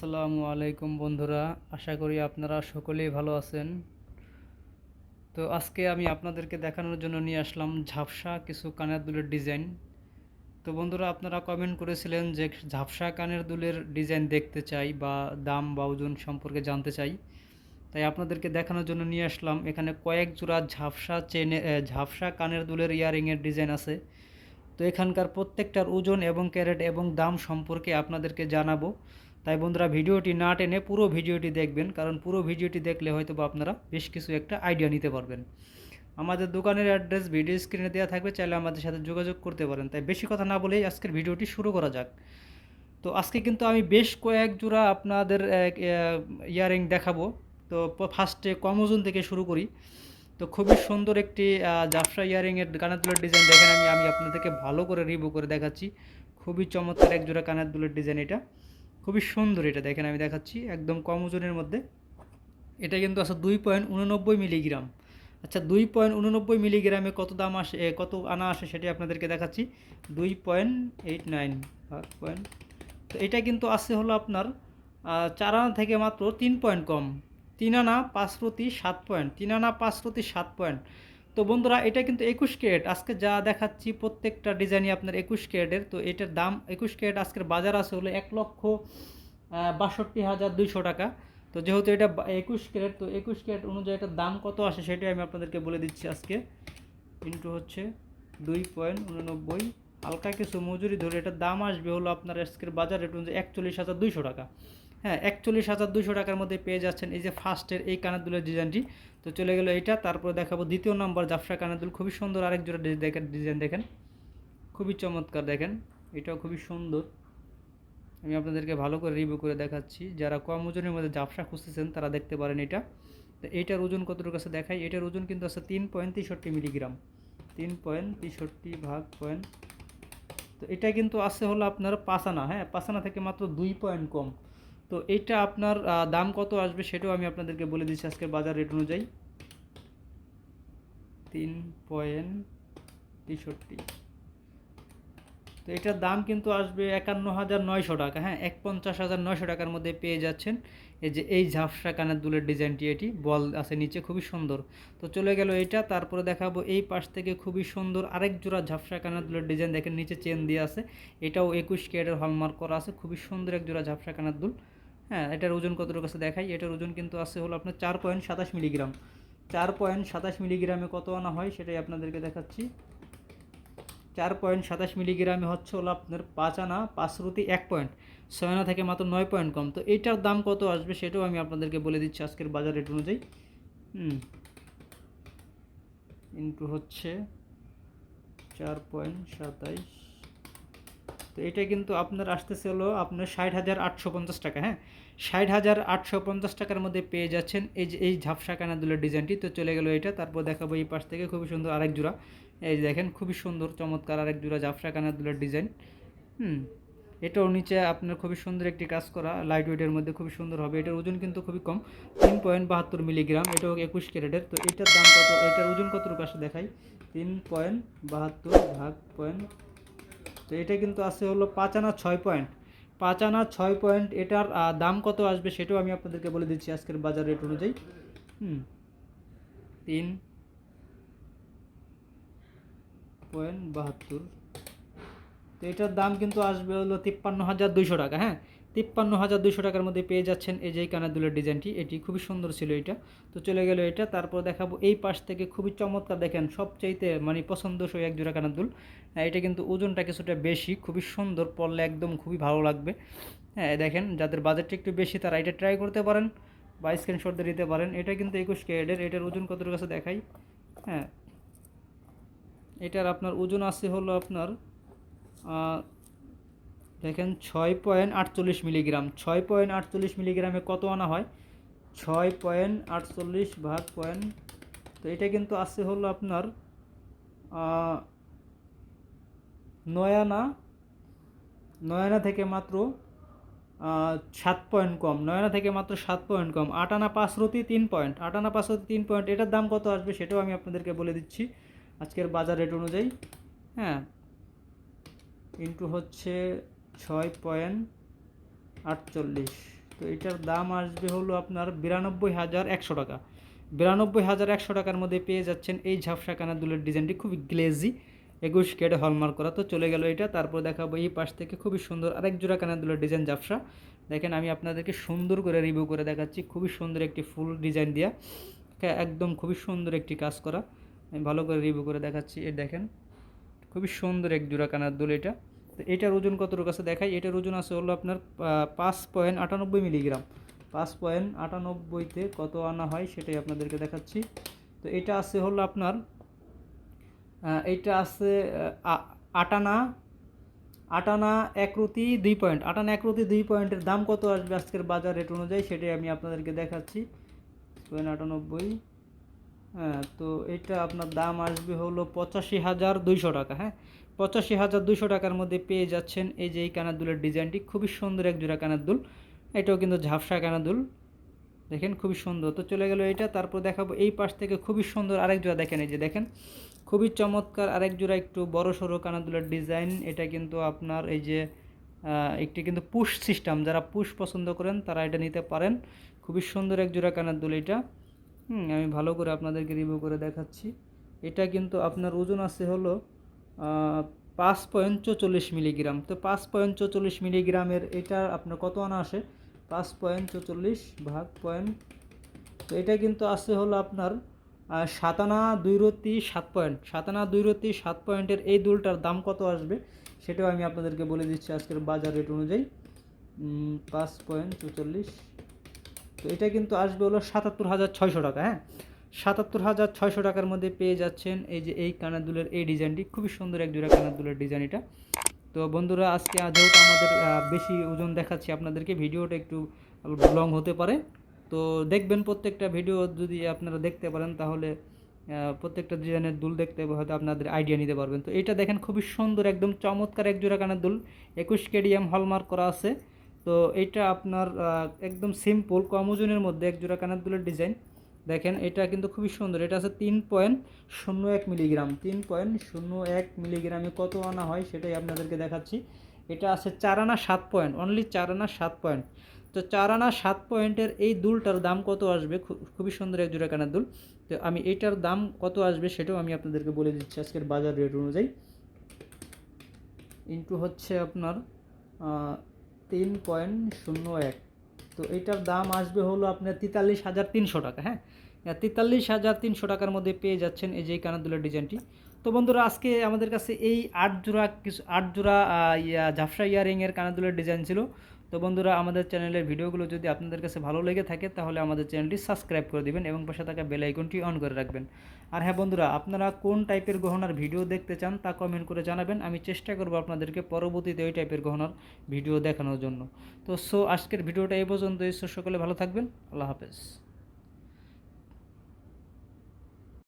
আসসালামু আলাইকুম বন্ধুরা, আশা করি আপনারা সকলেই ভালো আছেন। তো আজকে আমি আপনাদেরকে দেখানোর জন্য নিয়ে আসলাম ঝাপসা কিছু কানের দুলের ডিজাইন। তো বন্ধুরা, আপনারা কমেন্ট করেছিলেন যে ঝাপসা কানের দুলের ডিজাইন দেখতে চাই বা দাম বা ওজন সম্পর্কে জানতে চাই। তাই আপনাদেরকে দেখানোর জন্য নিয়ে আসলাম। এখানে কয়েক জোড়া ঝাপসা চেনে ঝাপসা কানের দুলের ইয়ারিংয়ের ডিজাইন আছে। তো এখানকার প্রত্যেকটার ওজন এবং ক্যারেট এবং দাম সম্পর্কে আপনাদেরকে জানাব। তাই বন্ধুরা ভিডিওটি না টেনে পুরো ভিডিওটি দেখবেন, কারণ পুরো ভিডিওটি দেখলে হয়তো বা আপনারা বেশ কিছু একটা আইডিয়া নিতে পারবেন। আমাদের দোকানের অ্যাড্রেস ভিডিও স্ক্রিনে দেওয়া থাকবে, চাইলে আমাদের সাথে যোগাযোগ করতে পারেন। তাই বেশি কথা না বলেই আজকের ভিডিওটি শুরু করা যাক। তো আজকে কিন্তু আমি বেশ কয়েক জোড়া আপনাদের ইয়ারিং দেখাবো। তো ফার্স্টে কম ওজন থেকে শুরু করি। তো খুবই সুন্দর একটি জাফরা ইয়ারিংয়ের কানের দুলের ডিজাইন দেখেন আমি আমি আপনাদেরকে ভালো করে রিভিউ করে দেখাচ্ছি। খুবই চমৎকার এক জোড়া কানের দুলের ডিজাইন এটা। খুবই সুন্দর এটা, দেখেন আমি দেখাচ্ছি, একদম কম ওজনের মধ্যে। এটা কিন্তু আছে দুই পয়েন্ট উননব্বই মিলিগ্রাম। আচ্ছা দুই পয়েন্ট উননব্বই মিলিগ্রামে কত দাম আসে কত আনা আসে সেটি আপনাদেরকে দেখাচ্ছি। দুই পয়েন্ট এইট নাইন পয়েন্ট। তো এটা কিন্তু আছে হলো আপনার চার আনা থেকে মাত্র তিন পয়েন্ট কম। তিন আনা পাঁচ প্রতি সাত পয়েন্ট। তিন আনা পাঁচ প্রতি সাত পয়েন্ট। তো বন্ধুরা, এটা কিন্তু একুশ ক্যারেট। আজকে যা দেখাচ্ছি, প্রত্যেকটা ডিজাইনই আপনার একুশ ক্যারেটের। তো এটার দাম একুশ ক্যারেট, আজকের বাজার আছে হলো এক লক্ষ বাষট্টি হাজার দুইশো টাকা। তো যেহেতু এটা একুশ ক্যারেট, তো একুশ ক্যারেট অনুযায়ী এটার দাম কত আসে সেটাই আমি আপনাদেরকে বলে দিচ্ছি আজকে। ইন্টু হচ্ছে দুই পয়েন্ট উননব্বই। হালকা কিছু মজুরি ধরে এটার দাম আসবে হলো আপনার আজকের বাজার রেট অনুযায়ী একচল্লিশ হাজার দুইশো টাকা। হ্যাঁ একচল্লিশ হাজার দুইশো টাকার মধ্যে পেয়ে যাচ্ছেন এই যে ফার্স্টের এই কানের দুলের ডিজাইনটি। তো চলে গেলো এইটা, তারপরে দেখাবো দ্বিতীয় নম্বর জাফসা কানের দুল খুবই সুন্দর আরেক জোড়া দেখেন, ডিজাইন দেখেন। খুবই চমৎকার দেখেন, এটাও খুবই সুন্দর। আমি আপনাদেরকে ভালো করে রিভিউ করে দেখাচ্ছি। যারা কম ওজনের মধ্যে জাফসা খুঁজতেছেন, তারা দেখতে পারেন এটা। তো এইটার ওজন কতটুকু আছে দেখাই, এটার ওজন কিন্তু আছে তিন পয়েন্ট তেষট্টি মিলিগ্রাম। তিন পয়েন্ট তেষট্টি ভাগ পয়েন্ট, তো এটা কিন্তু আছে হলো আপনার পাসানা হ্যাঁ পাসানা থেকে মাত্র দুই পয়েন্ট কম। তো এইটা আপনার দাম কত আসবে সেটাও আমি আপনাদেরকে বলে দিচ্ছি আজকের বাজার রেট অনুযায়ী। তিন পয়েন্ট তেষট্টি। তো এটার দাম কিন্তু আসবে একান্ন হাজার নয়শো টাকা হ্যাঁ এক পঞ্চাশ হাজার নয়শো টাকার মধ্যে পেয়ে যাচ্ছেন। এই যে এই ঝাপসা কানের দুলের ডিজাইনটি এটি, বল আছে নিচে, খুবই সুন্দর। তো চলে গেল এইটা তারপরে দেখাবো এই পাশ থেকে খুবই সুন্দর আরেক জোড়া ঝাপসা কানের দুলের ডিজাইন, দেখেন নিচে চেন দিয়ে আছে। এটাও একুশ ক্যারেটের হলমার্ক করা আছে, খুবই সুন্দর এক জোড়া ঝাপসা কানের দুল। হ্যাঁ এটার ওজন কতটুকু আছে দেখাই। এটার ওজন কিন্তু আছে হলো আপনার চার পয়েন্ট সাতাশ মিলিগ্রাম। চার পয়েন্ট সাতাশ মিলিগ্রামে কত আনা হয় সেটাই আপনাদেরকে দেখাচ্ছি। চার পয়েন্ট সাতাশ মিলিগ্রামে হচ্ছে হলো আপনার পাঁচ আনা, পাঁচ রুটি এক পয়েন্ট। ছয় আনা থেকে মাত্র নয় পয়েন্ট কম। তো এইটার দাম কত আসবে সেটাও আমি আপনাদেরকে বলে দিচ্ছি আজকের বাজার রেট অনুযায়ী। হুম। ইন্টু হচ্ছে চার পয়েন্ট সাতাইশ এটা কিন্তু আপনার আসতেছে হলো আপনার ষাট হাজার আটশো পঞ্চাশ টাকা হ্যাঁ? ষাট হাজার আটশো পঞ্চাশ টাকার মধ্যে পেয়ে যাচ্ছেন এই যে, এই ঝাপসা কানাদুলের ডিজাইনটি। তো চলে গেল এটা, তারপর দেখাবো এই পাশ থেকে খুবই সুন্দর আরেক জোড়া। এই দেখেন, খুবই সুন্দর, চমৎকার আরেক জোড়া ঝাপসা কানাদুলের ডিজাইন। হুম, এটাও নিচে আপনার খুবই সুন্দর একটি কাজ করা লাইট ওয়েটের মধ্যে খুবই সুন্দর হবে। এটার ওজন কিন্তু খুবই কম, তিন পয়েন্ট বাহাত্তর মিলিগ্রাম এটাও একুশ ক্যারেটের। তো এটার দাম কত, এটার ওজন কতটুকু আসে দেখাই? তিন পয়েন্ট বাহাত্তর ভাগ পয়েন্ট তো এটা কিন্তু আছে হলো পাঁচ আনা ছয় পয়েন্ট পাঁচ আনা ছয় পয়েন্ট এটার দাম কত আসবে সেটাও আমি আপনাদেরকে বলে দিচ্ছি আজকের বাজার রেট অনুযায়ী। হুম। তিন পয়েন্ট বাহাত্তর। তো এটার দাম কিন্তু আসবে হলো তিপ্পান্ন হাজার দুইশো টাকা হ্যাঁ? তিপ্পান্ন হাজার দুইশো টাকার মধ্যে পেয়ে যাচ্ছেন এই যে এই কানের দুলের ডিজাইনটি এটি খুবই সুন্দর ছিল এটা। তো চলে গেল এটা তারপর দেখাবো এই পাশ থেকে খুবই চমৎকার দেখেন সবচাইতে মানে পছন্দসই এক জোড়া কানের দুল। হ্যাঁ, এটা কিন্তু ওজনটা কিছুটা বেশি খুবই সুন্দর পরলে একদম খুবই ভালো লাগবে। হ্যাঁ দেখেন যাদের বাজেটটা একটু বেশি তারা এটা ট্রাই করতে পারেন বা স্ক্রিনশট দিয়ে দিতে পারেন। এটা কিন্তু একুশ ক্যারেটের এটার ওজন কতটুকু আছে দেখাই। হ্যাঁ এটার আপনার ওজন আছে হলো আপনার দেখেন ছয় পয়েন্ট আটচল্লিশ মিলিগ্রাম। ছয় পয়েন্ট আটচল্লিশ মিলিগ্রামে কত আনা হয়? ছয় পয়েন্ট আটচল্লিশ ভাগ পয়েন্ট। তো এটা কিন্তু আছে হলো আপনার আহ, নয় আনা নয় আনা থেকে মাত্র সাত পয়েন্ট কম। নয় আনা থেকে মাত্র সাত পয়েন্ট কম। আট আনা পাঁচ রতি তিন পয়েন্ট। আট আনা পাঁচ রতি তিন পয়েন্ট। এটার দাম কত আসবে সেটাও আমি আপনাদেরকে বলে দিচ্ছি আজকের বাজার রেট অনুযায়ী। হ্যাঁ ইন্টু হচ্ছে ছয় পয়েন্ট আটচল্লিশ। তো এটার দাম আসবে হলো আপনার বিরানব্বই হাজার একশো টাকা। বিরানব্বই হাজার একশো টাকার মধ্যে পেয়ে যাচ্ছেন এই ঝাপসা কানের দুলের ডিজাইনটি খুবই গ্লেজি, একুশ কেটে হলমার্ক করা। তো চলে গেল এটা, তারপর দেখাবো এই পাশ থেকে খুবই সুন্দর আরেক জোড়া কানের দুলের ডিজাইন ঝাপসা। দেখেন আমি আপনাদেরকে সুন্দর করে রিভিউ করে দেখাচ্ছি, খুবই সুন্দর একটি ফুল ডিজাইন দেওয়া একদম খুবই সুন্দর একটি কাজ করা। আমি ভালো করে রিভিউ করে দেখাচ্ছি এ দেখেন। খুবই সুন্দর এক জোড়া কানার দুল এটা। তো এটার ওজন কতটুকু আছে? দেখাই, এটার ওজন আছে হলো আপনার পাঁচ পয়েন্ট আটানব্বই মিলিগ্রাম পাঁচ পয়েন্ট আটানব্বইতে কত আনা হয় সেটাই আপনাদেরকে দেখাচ্ছি। তো এটা আছে হলো আপনার এইটা আছে আটানা আটানা একরতি দুই পয়েন্ট আটানা একরতি দুই পয়েন্টের দাম কত আসবে আজকের বাজার রেট অনুযায়ী সেটাই আমি আপনাদেরকে দেখাচ্ছি। পয়েন্ট আটানব্বই হ্যাঁ তো এটা আপনার দাম আসবে হলো পঁচাশি হাজার দুইশো টাকা হ্যাঁ। পঁচাশি হাজার দুইশো টাকার মধ্যে পেয়ে যাচ্ছেন এই যে এই কানের দুলের ডিজাইনটি। খুবই সুন্দর এক জোড়া কানের দুল এটাও কিন্তু ঝাপসা কানের দুল দেখেন, খুবই সুন্দর। তো চলে গেল এটা, তারপর দেখাবো এই পাশ থেকে খুবই সুন্দর আরেক জোড়া দেখেন এই যে, দেখেন। খুবই চমৎকার আরেক জোড়া একটু বড় সড়ো কানের দুলের ডিজাইন। এটা কিন্তু আপনার এই যে একটি কিন্তু পুশ সিস্টেম। যারা পুশ পছন্দ করেন, তারা এটা নিতে পারেন। খুবই সুন্দর এক জোড়া কানের দুল এটা। হুম, আমি ভালো করে আপনাদেরকে রিভিউ করে দেখাচ্ছি। এটা কিন্তু আপনার ওজন আছে হলো পাঁচ পয়েন্ট চৌচল্লিশ মিলিগ্রাম। তো পাঁচ পয়েন্ট চৌচল্লিশ মিলিগ্রামের এটা আপনার কত আনা আসে? পাঁচ পয়েন্ট চৌচল্লিশ ভাগ পয়েন্ট। তো এটা কিন্তু আছে হলো আপনার সাতানা দুই রতি সাত পয়েন্ট। সাতানা দুই রতি সাত পয়েন্টের এই দুলটার দাম কত আসবে সেটাও আমি আপনাদেরকে বলে দিচ্ছি আজকের বাজার রেট অনুযায়ী। পাঁচ পয়েন্ট চৌচল্লিশ। তো এটা কিন্তু আসবে হলো সাতাত্তর হাজার ছয়শো টাকা হ্যাঁ? সাতাত্তর হাজার ছয়শো টাকার মধ্যে পেয়ে যাচ্ছেন এই যে এই কানের দুলের এই ডিজাইনটি। খুবই সুন্দর এক জোড়া কানের দুলের ডিজাইন এটা। তো বন্ধুরা, আজকে যেহেতু আমাদের বেশি ওজন দেখাচ্ছি আপনাদেরকে, ভিডিওটা একটু লং হতে পারে। তো দেখবেন প্রত্যেকটা ভিডিও যদি আপনারা দেখতে পারেন, তাহলে প্রত্যেকটা ডিজাইনের দুল দেখতে হয়তো আপনাদের আইডিয়া নিতে পারবেন। তো এটা দেখেন খুবই সুন্দর, একদম চমৎকার এক জোড়া কানের দুল। একুশ কেডিএম হলমার্ক করা আছে। তো এটা আপনার একদম সিম্পল কম ওজনের মধ্যে এক জোড়া কানের দুলের ডিজাইন। দেখেন, এটা কিন্তু খুবই সুন্দর। এটা আছে তিন পয়েন্ট শূন্য এক মিলিগ্রাম। তিন পয়েন্ট শূন্য এক মিলিগ্রামে কত আনা হয় সেটাই আপনাদেরকে দেখাচ্ছি। এটা আছে চার আনা সাত পয়েন্ট অনলি চার আনা সাত পয়েন্ট। তো চার আনা সাত পয়েন্টের এই দুলটার দাম কত আসবে? খুবই সুন্দর এক জোড়া কানের দুল। তো আমি এটার দাম কত আসবে সেটাও আমি আপনাদেরকে বলে দিচ্ছি আজকের বাজার রেট অনুযায়ী। ইন্টু হচ্ছে আপনার তিন পয়েন্ট শূন্য এক। তো এটার দাম আসবে হলো আপনার তেতাল্লিশ হাজার তিনশো টাকা হ্যাঁ? তেতাল্লিশ হাজার তিনশো টাকার মধ্যে পেয়ে যাচ্ছেন এই যে কানাদুলের ডিজাইনটি। তো বন্ধুরা, আজকে আমাদের কাছে এই আট জোড়া কিছু আট জোড়া ঝাপসা ইয়ারিংয়ের কানাদুলের ডিজাইন ছিল। তো বন্ধুরা, আমাদের চ্যানেলের ভিডিওগুলো যদি আপনাদের কাছে ভালো লেগে থাকে, তাহলে আমাদের চ্যানেলটি সাবস্ক্রাইব করে দেবেন এবং পাশে থাকা বেল আইকনটি অন করে রাখবেন। আর হ্যাঁ বন্ধুরা, আপনারা কোন টাইপের গহনার ভিডিও দেখতে চান তা কমেন্ট করে জানাবেন। আমি চেষ্টা করব আপনাদেরকে পরবর্তীতে ওই টাইপের গহনার ভিডিও দেখানোর জন্য। তো সো আজকের ভিডিওটা এই পর্যন্তই। সো, সকলে ভালো থাকবেন। আল্লাহ হাফেজ।